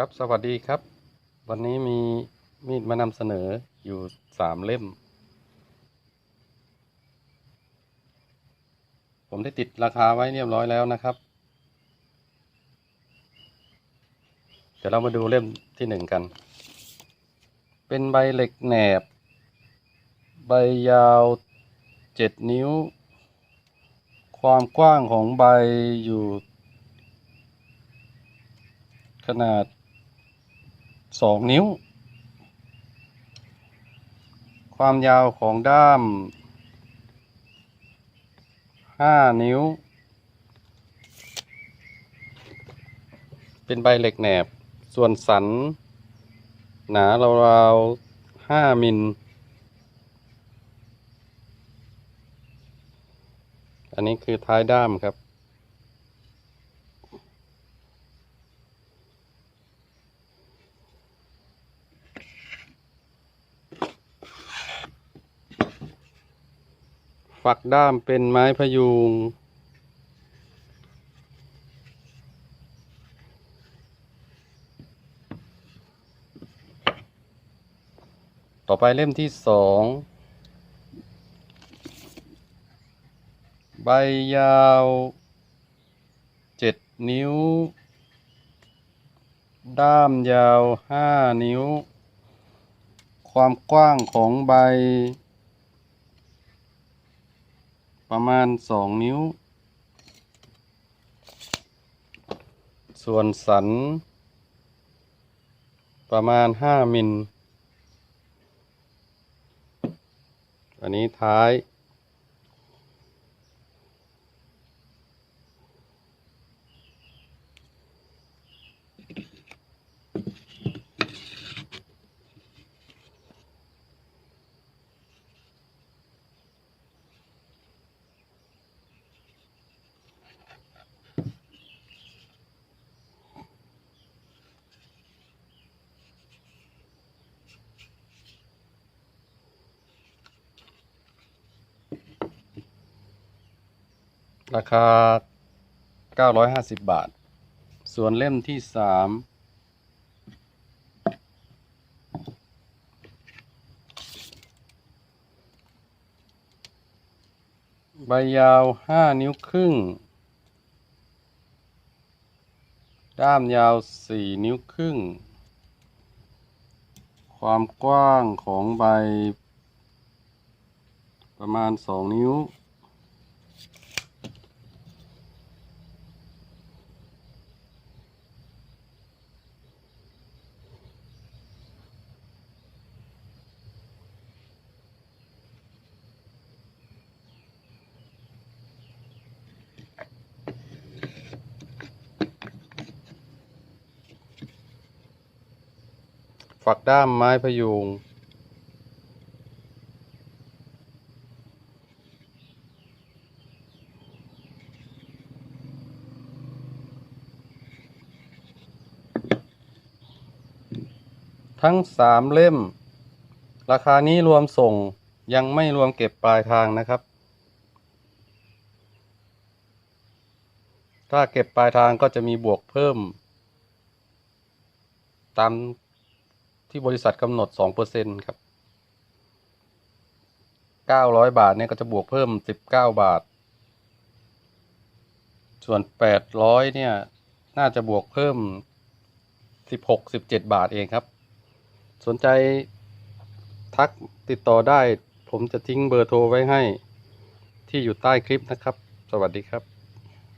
ครับสวัสดีครับ วันนี้มีมีดมานำเสนออยู่สามเล่ม ผมได้ติดราคาไว้เรียบร้อยแล้วนะครับ เดี๋ยวเรามาดูเล่มที่หนึ่งกัน เป็นใบเหล็กแหนบ ใบยาวเจ็ดนิ้ว ความกว้างของใบอยู่ขนาด สองนิ้ว ความยาวของด้ามห้านิ้ว เป็นใบเหล็กแหนบ ส่วนสัน หนาราวๆห้ามิล อันนี้คือท้ายด้ามครับ ฝักด้ามเป็นไม้พยุง ต่อไปเล่มที่สองใบยาวเจ็ดนิ้ว ด้ามยาวห้านิ้ว ความกว้างของใบ ประมาณสองนิ้ว ส่วนสัน ประมาณห้ามิล อันนี้ท้าย ราคา 950 บาท ส่วนเล่มที่สามใบยาว 5 นิ้วครึ่ง ด้ามยาว 4 นิ้วครึ่ง ความกว้างของใบประมาณ 2 นิ้ว ฝักด้ามไม้พยุง ทั้งสามเล่ม ราคานี้รวมส่งยังไม่รวมเก็บปลายทางนะครับ ถ้าเก็บปลายทางก็จะมีบวกเพิ่ม ตาม ที่บริษัทกำหนด 2%ครับ 900 บาทเนี่ยก็จะบวกเพิ่ม 19 บาท ส่วน 800 เนี่ย น่าจะบวกเพิ่ม 16-17 บาทเองครับ สนใจทักติดต่อได้ ผมจะทิ้งเบอร์โทรไว้ให้ที่อยู่ใต้คลิปนะครับ สวัสดีครับ